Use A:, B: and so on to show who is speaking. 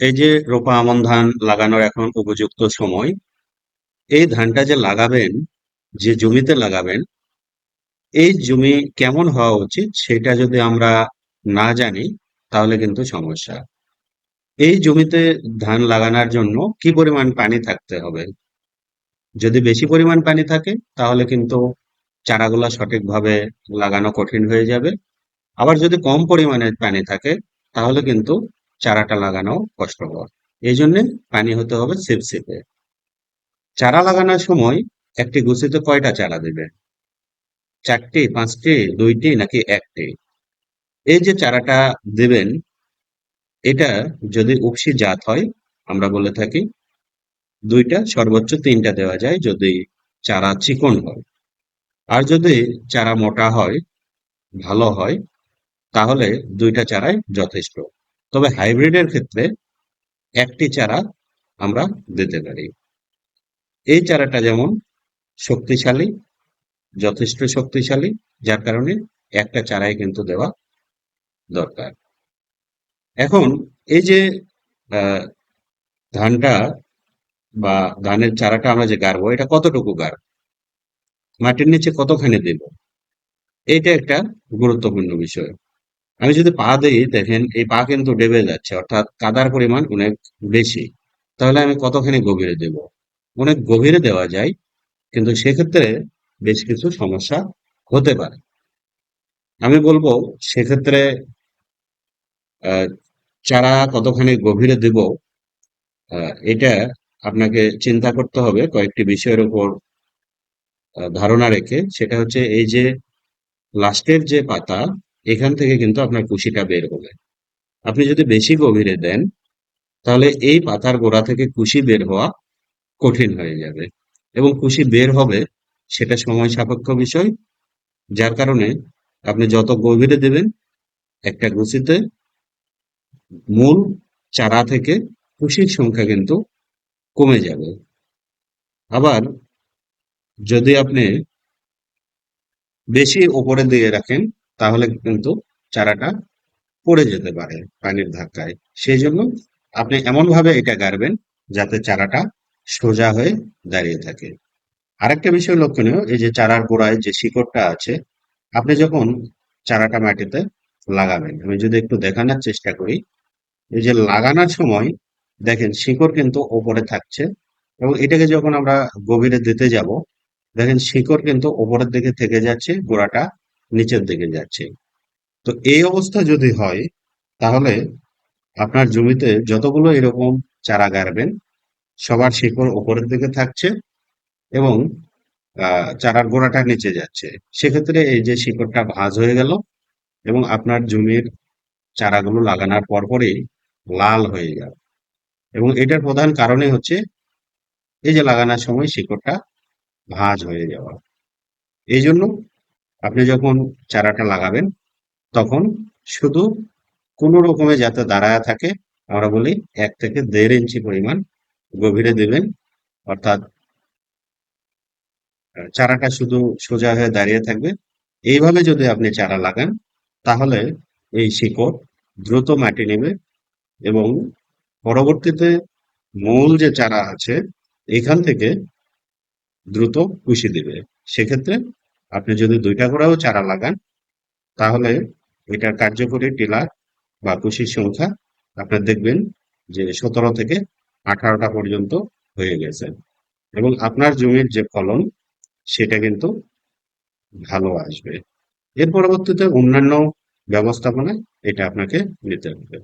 A: এই যে রোপা আমন ধান লাগানোর এখন উপযুক্ত সময়, এই ধানটা যে লাগাবেন, যে জমিতে লাগাবেন, এই জমি কেমন হওয়া উচিত সেটা যদি আমরা না জানি, তাহলে কিন্তু সমস্যা। এই জমিতে ধান লাগানোর জন্য কি পরিমাণ পানি থাকতে হবে? যদি বেশি পরিমাণ পানি থাকে, তাহলে কিন্তু চারাগুলা সঠিকভাবে লাগানো কঠিন হয়ে যাবে। আবার যদি কম পরিমাণে পানি থাকে, তাহলে কিন্তু চারাটা লাগানো কষ্টকর। এই জন্যে পানি হতে হবে সিপসিপে চারা লাগানোর সময় একটি গুছিতে কয়টা চারা দিবে? চারটি, পাঁচটি, দুইটি নাকি একটি? এই যে চারাটা দেবেন, এটা যদি উপসি জাত হয়, আমরা বলে থাকি, দুইটা, সর্বোচ্চ তিনটা দেওয়া যায় যদি চারা চিকন হয়। আর যদি চারা মোটা হয়, ভালো হয়, তাহলে দুইটা চারাই যথেষ্ট। তবে হাইব্রিডের ক্ষেত্রে একটি চারা আমরা দিতে পারি। এই চারাটা যেমন শক্তিশালী, যথেষ্ট শক্তিশালী, যার কারণে একটা চারাই কিন্তু দেওয়া দরকার। এখন এই যে ধানটা বা ধানের চারাটা আমরা যে গাড়বো, এটা কতটুকু গাড়ব মাটির নিচে কতখানি দেব? এইটা একটা গুরুত্বপূর্ণ বিষয়। আমি যদি পা দিই, দেখেন, এই পা কিন্তু ডেবে যাচ্ছে, অর্থাৎ কাদার পরিমাণ অনেক বেশি। তাহলে আমি কতখানি গভীরে দেব? অনেক গভীরে দেওয়া যায়, কিন্তু সেক্ষেত্রে বেশ কিছু সমস্যা হতে পারে। আমি বলব, সেক্ষেত্রে চারা কতখানি গভীরে দেব এটা আপনাকে চিন্তা করতে হবে, কয়েকটি বিষয়ের উপর ধারণা রেখে। সেটা হচ্ছে, এই যে লাস্টের যে পাতা এখান থেকে কিন্তু আপনার কুশিটা বের হবে। আপনি যদি বেশি গভীরে দেন, তাহলে এই পাতার গোড়া থেকে কুশি বের হওয়া কঠিন হয়ে যাবে। এবং কুশি বের হবে, সেটা সময় সাপেক্ষ বিষয়, যার কারণে আপনি যত গভীরে দেবেন, একটা গুছিতে মূল চারা থেকে কুশির সংখ্যা কিন্তু কমে যাবে। আবার যদি আপনি বেশি উপরে দিয়ে রাখেন তাহলে কিন্তু চারাটা পড়ে যেতে পারে পানির ধাক্কায়। সেই জন্য আপনি এমন ভাবে এটা গাড়বেন যাতে চারাটা সোজা হয়ে দাঁড়িয়ে থাকে। আরেকটা বিষয় লক্ষণীয়, এই যে চারার গোড়ায় যে শিকড়টা আছে, আপনি যখন চারাটা মাটিতে লাগাবেন, আমি যদি একটু দেখানোর চেষ্টা করি, এই যে লাগানোর সময় দেখেন শিকড় কিন্তু ওপরে থাকছে এবং এটাকে যখন আমরা গভীরে দিতে যাব, দেখেন শিকড় কিন্তু ওপরের দিকে থেকে যাচ্ছে, গোড়াটা নিচের দিকে যাচ্ছে। তো এই অবস্থা যদি হয়, তাহলে আপনার জমিতে যতগুলো এরকম চারা গাড়বেন, সবার শিকড় ওপরের দিকে থাকছে এবং চারার গোড়াটা নিচে যাচ্ছে। সেক্ষেত্রে এই যে শিকড়টা ভাঁজ হয়ে গেল এবং আপনার জমির চারাগুলো লাগানোর পরপরই লাল হয়ে গেল। এবং এটার প্রধান কারণই হচ্ছে, এই যে লাগানোর সময় শিকড়টা ভাঁজ হয়ে যাওয়া। এই জন্য আপনি যখন চারাটা লাগাবেন, তখন শুধু কোনো রকমে যাতে দাঁড়ায় থাকে, আমরা বলি এক থেকে দেড় ইঞ্চি পরিমাণ গভীরে দেবেন। অর্থাৎ চারাটা শুধু সোজা হয়ে দাঁড়িয়ে থাকবে। এইভাবে যদি আপনি চারা লাগান, তাহলে এই শিকড় দ্রুত মাটি নেবে এবং পরবর্তীতে মূল যে চারা আছে, এখান থেকে দ্রুত কুশি দিবে। সেক্ষেত্রে আপনি যদি দুইটা করেও চারা লাগান, তাহলে এটার কার্যকরী টিলার বা কুশির সংখ্যা আপনার দেখবেন যে সতেরো থেকে আঠারোটা পর্যন্ত হয়ে গেছে। এবং আপনার জমির যে ফলন, সেটা কিন্তু ভালো আসবে। এর পরবর্তীতে অন্যান্য ব্যবস্থাপনায় এটা আপনাকে নিতে হবে।